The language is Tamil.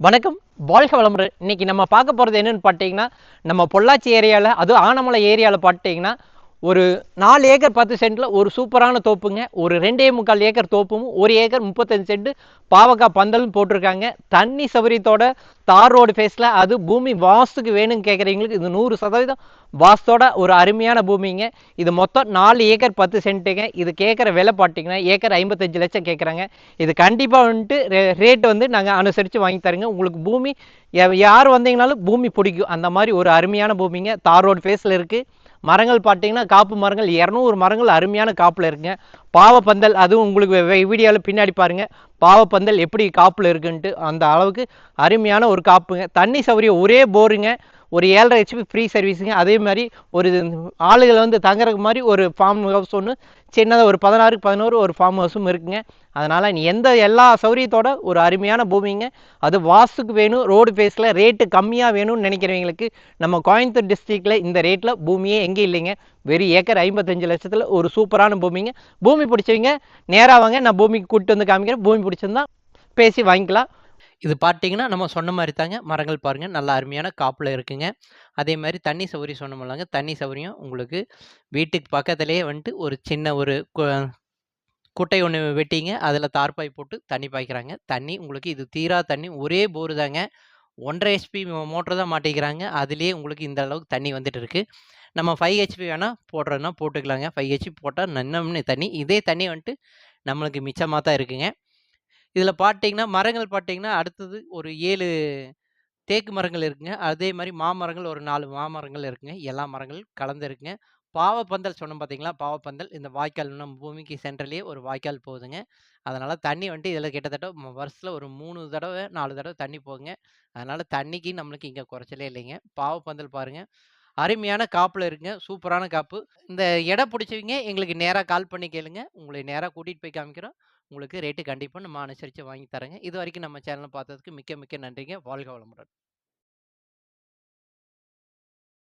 வணக்கம். வாழ்க வளமுறை. இன்னைக்கு நம்ம பார்க்க போகிறது என்னன்னு பார்த்தீங்கன்னா நம்ம பொள்ளாச்சி ஏரியாவில் அதுவும் ஆனமலை ஏரியாவில் பார்த்தீங்கன்னா ஒரு நாலு ஏக்கர் பத்து சென்ட்டில் ஒரு சூப்பரான தோப்புங்க. ஒரு ரெண்டே முக்கால் ஏக்கர் தோப்பும் ஒரு ஏக்கர் முப்பத்தஞ்சு சென்ட் பாவக்காய் பந்தலும் போட்டிருக்காங்க. தண்ணி சௌரியத்தோட தார் ரோடு ஃபேஸில் அது பூமி வாஸ்துக்கு வேணும்னு கேட்குறவங்களுக்கு இது நூறு சதவீதம் வாஸ்தோட ஒரு அருமையான பூமிங்க. இது மொத்தம் நாலு ஏக்கர் பத்து சென்ட்டுங்க. இது கேட்குற விலை பார்த்தீங்கன்னா ஏக்கர் ஐம்பத்தஞ்சு லட்சம் கேட்குறாங்க இது கண்டிப்பாக வந்துட்டு ரேட் வந்து நாங்கள் அனுசரித்து வாங்கி தருங்க. உங்களுக்கு பூமி யார் வந்தீங்கனாலும் பூமி பிடிக்கும். அந்த மாதிரி ஒரு அருமையான பூமிங்க. தார் ரோடு ஃபேஸில் இருக்குது மரங்கள் பார்த்தீங்கன்னா காப்பு மரங்கள் இரநூறு மரங்கள் அருமையான காப்பில் இருக்குங்க. பாவப்பந்தல் அதுவும் உங்களுக்கு வீடியோவில் பின்னாடி பாருங்கள் பாவப்பந்தல் எப்படி காப்பில் இருக்குன்ட்டு அந்த அளவுக்கு அருமையான ஒரு காப்புங்க. தண்ணி சௌகரியம் ஒரே போருங்க. ஒரு ஏழரை ஹெச்பி ஃப்ரீ சர்வீஸுங்க அதே மாதிரி ஒரு ஆளுகளை வந்து தங்குறதுக்கு மாதிரி ஒரு ஃபார்ம் ஹவுஸ் ஒன்று சின்னதாக ஒரு பதினாறுக்கு பதினோரு ஒரு ஃபார்ம் ஹவுஸும் இருக்குங்க. அதனால் நீ எந்த எல்லா சௌகரியத்தோட ஒரு அருமையான பூமிங்க. அது வாஸ்துக்கு வேணும் ரோடு ஃபேஸில் ரேட்டு கம்மியாக வேணும்னு நினைக்கிறவங்களுக்கு நம்ம கோயம்புத்தூர் டிஸ்ட்ரிக்டில் இந்த ரேட்டில் பூமியே எங்கேயும் இல்லைங்க. வெறும் ஏக்கர் ஐம்பத்தஞ்சு லட்சத்தில் ஒரு சூப்பரான பூமிங்க. பூமி பிடிச்சவங்க நேராக வாங்க. நான் பூமிக்கு கூப்பிட்டு வந்து காமிக்கிறேன். பூமி பிடிச்சிருந்தா பேசி வாங்கிக்கலாம். இது பார்த்தீங்கன்னா நம்ம சொன்ன மாதிரி தாங்க. மரங்கள் பாருங்கள் நல்லா அருமையான காப்பில் இருக்குங்க. அதே மாதிரி தண்ணி சௌகரியம் சொன்னோம்லாங்க தண்ணி சௌகரியம் உங்களுக்கு வீட்டுக்கு பக்கத்துலேயே வந்துட்டு ஒரு சின்ன ஒரு கு- குட்டை ஒன்று வெட்டிங்க. அதில் தார்பாய் போட்டு தண்ணி பாய்க்கிறாங்க. தண்ணி உங்களுக்கு இது தீரா தண்ணி. ஒரே போர் தாங்க. ஒன்றரை ஹெச்பி மோட்டர் தான் மாட்டிக்கிறாங்க. அதுலேயே உங்களுக்கு இந்த அளவுக்கு தண்ணி வந்துட்டு இருக்குது நம்ம ஃபைவ் ஹெச்பி வேணால் போடுறதுனா போட்டுக்கலாங்க. ஃபைவ் ஹெச்பி போட்டால் நன்னம்னு தண்ணி. இதே தண்ணி வந்துட்டு நம்மளுக்கு மிச்சமாக தான் இருக்குங்க. இதில் பார்த்தீங்கன்னா மரங்கள் பார்த்தீங்கன்னா அடுத்தது ஒரு ஏழு தேக்கு மரங்கள் இருக்குங்க. அதே மாதிரி மாமரங்கள் ஒரு நாலு மாமரங்கள் இருக்குங்க. எல்லா மரங்களும் கலந்துருக்குங்க பாவப்பந்தல் சொன்னோம் பார்த்தீங்களா பாவப்பந்தல். இந்த வாய்க்கால் நம்ம பூமிக்கு சென்ட்ரலே ஒரு வாய்க்கால் போகுதுங்க அதனால் தண்ணி வந்துட்டு இதில் கிட்டத்தட்ட வருஷத்தில் வருஷத்துல ஒரு மூணு தடவை நாலு தடவை தண்ணி போகுங்க. அதனால் தண்ணிக்கு நம்மளுக்கு இங்கே குறைச்சலே இல்லைங்க. பாவப்பந்தல் பாருங்கள் அருமையான காப்பில் இருக்குங்க. சூப்பரான காப்பு. இந்த இடம் பிடிச்சவங்க எங்களுக்கு நேராக கால் பண்ணி கேளுங்க. உங்களை நேராக கூட்டிகிட்டு போய் காமிக்கிறோம். உங்களுக்கு ரேட்டு கண்டிப்பாக நம்ம அனுசரித்து வாங்கி தரேங்க. இது வரைக்கும் நம்ம சேனலை பார்த்ததுக்கு மிக்க மிக்க நன்றிங்க. வாழ்க வளமுடன்.